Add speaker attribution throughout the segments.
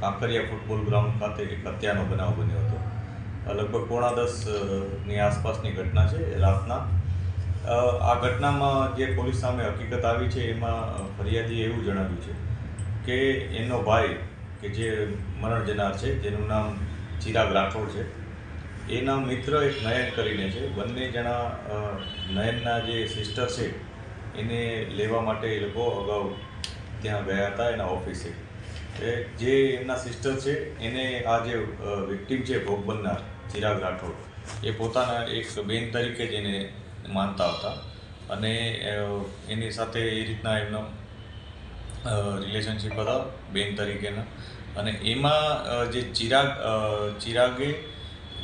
Speaker 1: Kankaria football ground ખાતે એક હત્યાનો બનાવ બન્યો હતો. લગભગ પોણા દસની આસપાસની ઘટના છે રાતના. આ ઘટનામાં જે પોલીસ સામે હકીકત આવી છે એમાં ફરિયાદીએ એવું જણાવ્યું છે કે એનો ભાઈ, કે જે મરણ જનાર છે, જેનું નામ ચિરાગ રાઠોડ છે, એના મિત્ર એક નયન કરીને છે. બંને જણા નયનના જે સિસ્ટર છે, એને લેવા માટે એ લોકો અગાઉ ત્યાં ગયા હતા એના ઓફિસે. એ જે એમના સિસ્ટર છે, એને આ જે વિક્ટીમ છે, ભોગ બનનાર, ચિરાગ રાઠોડ, એ પોતાના એક બેન તરીકે જ એને માનતા હતા. અને એની સાથે એ રીતના એમનો રિલેશનશિપ હતા, બેન તરીકેના. અને એમાં જે ચિરાગ ચિરાગે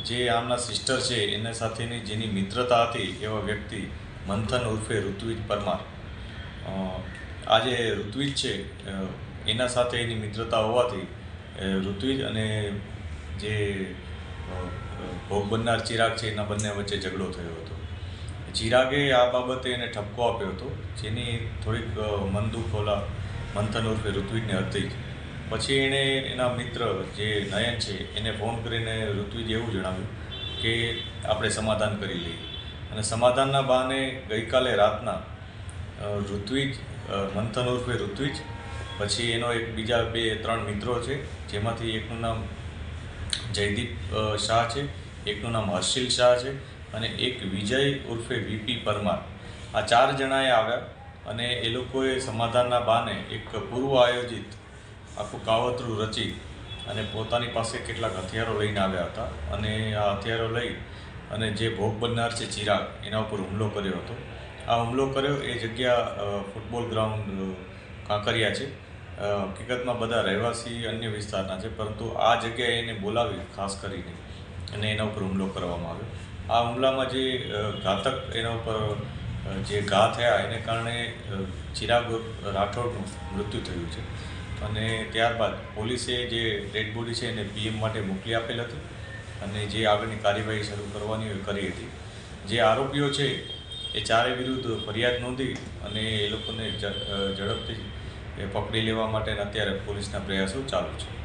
Speaker 1: જે આમના સિસ્ટર છે, એના સાથેની જેની મિત્રતા હતી એવા વ્યક્તિ મંથન ઉર્ફે ઋત્વિજ પરમાર આ જે ઋત્વિજ છે એના સાથે એની મિત્રતા હોવાથી ઋત્વિજ અને જે ભોગ બનનાર ચિરાગ છે એના બંને વચ્ચે ઝઘડો થયો હતો. ચિરાગે આ બાબતે એને ઠપકો આપ્યો હતો જેની થોડીક અ, મન દુઃખ ઓલા મંથન ઉર્ફે ઋત્વિજને હતી જ. પછી એણે એના મિત્ર જે નયન છે એને ફોન કરીને ઋત્વિજે એવું જણાવ્યું કે આપણે સમાધાન કરી લઈએ. અને સમાધાનના બહાને ગઈકાલે રાતના ઋત્વિજ મંથન ઉર્ફે ઋત્વિજ. પછી એનો એક બીજા બે, ત્રણ મિત્રો છે, જેમાંથી એકનું નામ જયદીપ શાહ છે, એકનું નામ હર્ષિલ શાહ છે અને એક વિજય ઉર્ફે વીપી પરમાર. આ ચાર જણાએ આવ્યા અને એ લોકોએ સમાધાનના બહાને એક પૂર્વ આયોજિત આખું કાવતરું રચી અને પોતાની પાસે કેટલાક હથિયારો લઈને આવ્યા હતા. અને આ હથિયારો લઈ અને જે ભોગ બનનાર છે ચિરાગ, એના ઉપર હુમલો કર્યો હતો. આ હુમલો કર્યો એ જગ્યા ફૂટબોલ ગ્રાઉન્ડ કાંકરિયા છે. હકીકતમાં બધા રહેવાસી અન્ય વિસ્તારના છે, પરંતુ આ જગ્યાએ એને બોલાવી, ખાસ કરીને, અને એના ઉપર હુમલો કરવામાં આવ્યો. આ હુમલામાં જે ઘાતક એના ઉપર જે ઘા થયા, એને કારણે ચિરાગ રાઠોડનું મૃત્યુ થયું છે. અને ત્યારબાદ પોલીસે જે ડેડ બોડી છે એને પીએમ માટે મોકલી આપેલ હતી અને જે આગળની કાર્યવાહી શરૂ કરવાની કરી હતી. જે આરોપીઓ છે એ ચારે વિરુદ્ધ ફરિયાદ નોંધી અને એ લોકોને ઝડપથી પકડી લેવા માટે અત્યારે પોલીસના પ્રયાસો ચાલુ છે.